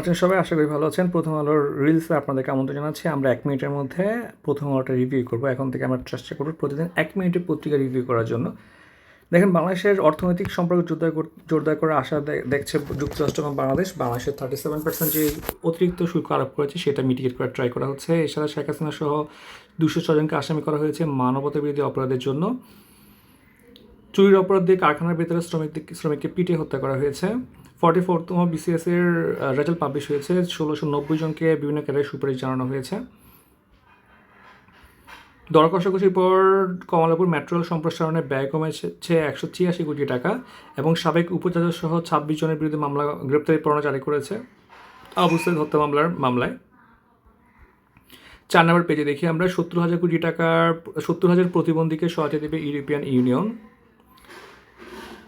আছেন সবাই? আশা করি ভালো আছেন। প্রথম আলোর রিলসে আপনাদেরকে আমন্ত্রণ জানাচ্ছি। আমরা এক মিনিটের মধ্যে প্রথম আলোটা রিভিউ করব। এখন থেকে আমরা চেষ্টা করব প্রতিদিন এক মিনিটের পত্রিকা রিভিউ করার জন্য। দেখেন, বাংলাদেশের অর্থনৈতিক সম্পর্ক জোরদার কর- আশা দেখছে যুক্তরাষ্ট্র এবং বাংলাদেশ। বাংলাদেশের থার্টি সেভেন পার্সেন্ট যে অতিরিক্ত শুল্ক আরোপ করেছে, সেটা মিটিগেট করার ট্রাই করা হচ্ছে। এছাড়া শেখ হাসিনা সহ দুশো ছজনকে আসামি করা হয়েছে মানবতা বিরোধী অপরাধের জন্য। চুরির অপরাধ দিয়ে কারখানার ভেতরে শ্রমিক শ্রমিককে পিটিয়ে হত্যা করা হয়েছে। ফর্টি ফোরতম বিসিএস এর রেজাল্ট পাবলিশ হয়েছে। ষোলোশো নব্বই জনকে বিভিন্ন ক্যারিয়ার সুপারিশ জানানো হয়েছে। দর কষাকষির পর কমলাপুর মেট্রো রেল সম্প্রসারণে ব্যয় কমেছে একশো ছিয়াশি কোটি টাকা এবং সাবেক উপাচার্য সহ ছাব্বিশ জনের বিরুদ্ধে মামলা, গ্রেপ্তারি পরোয়ানা জারি করেছে সৈয়দ হত্যা মামলার মামলায়। চার নম্বর পেজে দেখি আমরা, সত্তর হাজার কোটি টাকার, সত্তর হাজার প্রতিবন্ধীকে সহায়তা দেবে ইউরোপিয়ান ইউনিয়ন।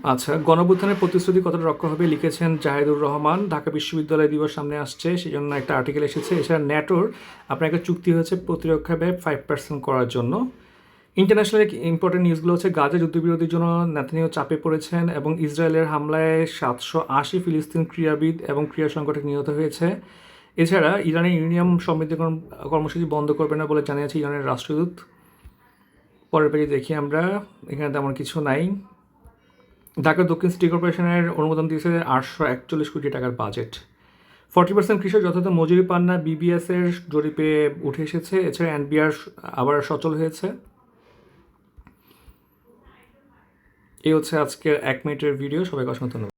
আচ্ছা গণবুত্থানের প্রতিশ্রুতি কতটা রক্ষা হবে লিখেছেন জাহেদুর রহমান। ঢাকা বিশ্ববিদ্যালয় দিবস সামনে আসছে সেই জন্য একটা আর্টিকেল এসেছে। এছাড়া ন্যাটোর আপনার একটা চুক্তি হয়েছে প্রতিরক্ষা ব্যয় ফাইভ পার্সেন্ট করার জন্য। ইন্টারন্যাশনাল ইম্পর্টেন্ট নিউজগুলো হচ্ছে, গাজা যুদ্ধবিরোধীর জন্য নেতানিয়াহু চাপে পড়েছেন এবং ইসরায়েলের হামলায় সাতশো আশি ফিলিস্তিন ক্রীড়াবিদ এবং ক্রীড়া সংগঠক নিহত হয়েছে। এছাড়া ইরানের ইউনিয়াম সমৃদ্ধিকরণ কর্মসূচি বন্ধ করবে না বলে জানিয়েছে ইরানের রাষ্ট্রদূত। পরের পেজে দেখি আমরা, এখানে তেমন কিছু নাই। ঢাকা দক্ষিণ সিটি কর্পোরেশনের অনুমোদন দিয়েছে আটশো একচল্লিশ কোটি টাকার বাজেট। ফর্টি পার্সেন্ট কৃষক যথাযথ মজুরি পান না বিবিএস এর জরিপে উঠে এসেছে। এছাড়া এনবিআর আবার সচল হয়েছে। এই হচ্ছে আজকের এক মিনিটের ভিডিও। সবাইকে অসংখ্য ধন্যবাদ।